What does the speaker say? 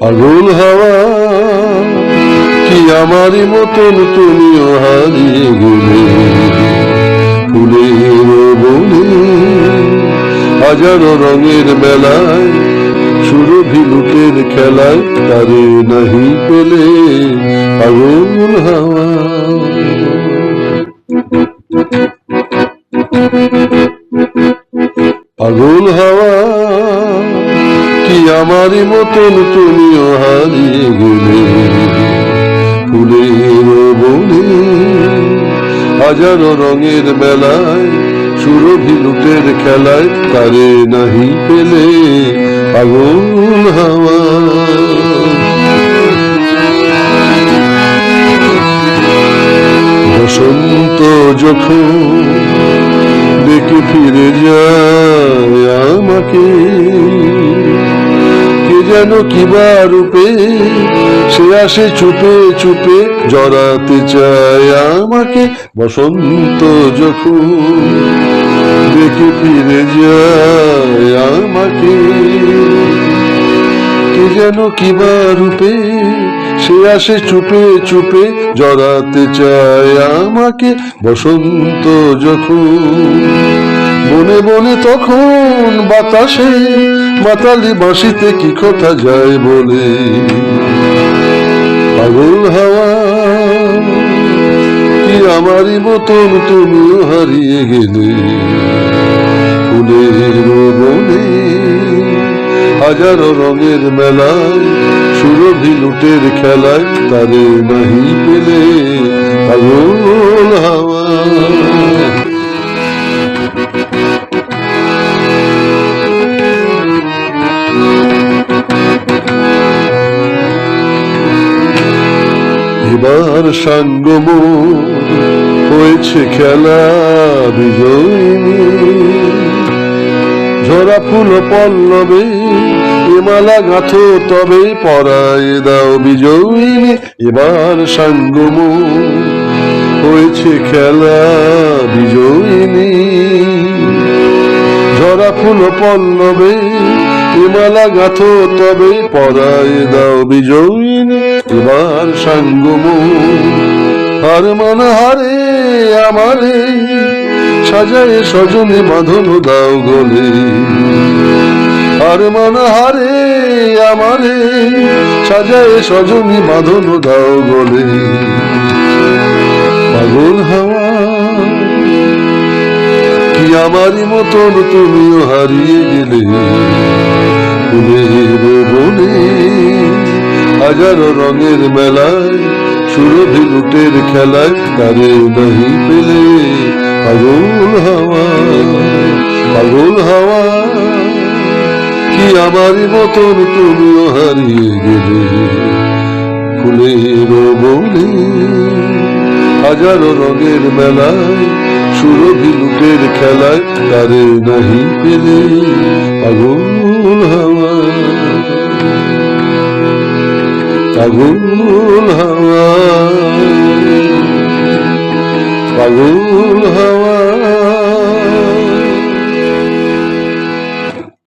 পাগল হাওয়া, কি আমারই মতন তুমিও হারিয়ে গেলে? ফুলের বনে, হাজারো রঙের মেলায়, সুরভি লুটের খেলায় তারে নাহি পেলে পাগল হাওয়া। পাগল হাওয়া কি আমারই মতন তুমিও হারিয়ে গেলে? ফুলের বনে, হাজারো রঙের মেলায় সুরভি লুটের খেলায় তারে নাহি পেলে পাগল হাওয়া। বসন্ত যখন ডেকে ফিরে যায় আমাকে যেন কিবা রূপে? সে আসে চুপে চুপে, জড়াতে চায় আমাকে বসন্ত যখন। ডেকে ফিরে যায় আমাকে। কে যেন কিবা রূপে? সে আসে চুপে চুপে, জড়াতে চায় আমাকে বসন্ত যখন। বনে বনে তখন বাতাসে মাতালি বাঁশিতে কি কথা যায় বলে? পাগল হাওয়া, কি আমারই মতন তুমিও হারিয়ে গেলে? ফুলের বনে হাজারো রঙের মেলায়, সুরভি লুটের খেলায় তারে নাহি পেলে? পাগল হাওয়া এবার সাঙ্গম হয়েছে খেলা বিজয়িনী। ঝরা ফুল পল্লবে এমালা গাথো তবে পরায় দাও বিজয়িনী। এবার সাঙ্গম হয়েছে খেলা বিজয়িনী। ঝরা ফুল পল্লবে হিমালা গাথো তবে পরায় দাও বিজয়িনী এবার সাঙ্গম। হার মান হারে আমারে সাজায় সজনে বাঁধন দাও গলে। হার মান হারে আমারে সাজায় সজনে বাঁধন দাও গলে। পাগল হাওয়া, কি আমারই মতন তুমিও হারিয়ে গেলে? হাজারো রঙের মেলায়, সুরভি লুটের খেলায় তারে নাহি পেলে? পাগল হাওয়া পাগল হাওয়া, কি আমারই মতন তুমিও হারিয়ে গেলে? ফুলের বনে হাজারো রঙের মেলায়, সুরভি লুটের খেলায় তারে নাহি পেলে? পাগল হাওয়া পাগল হওয়া পাগল হাওয়া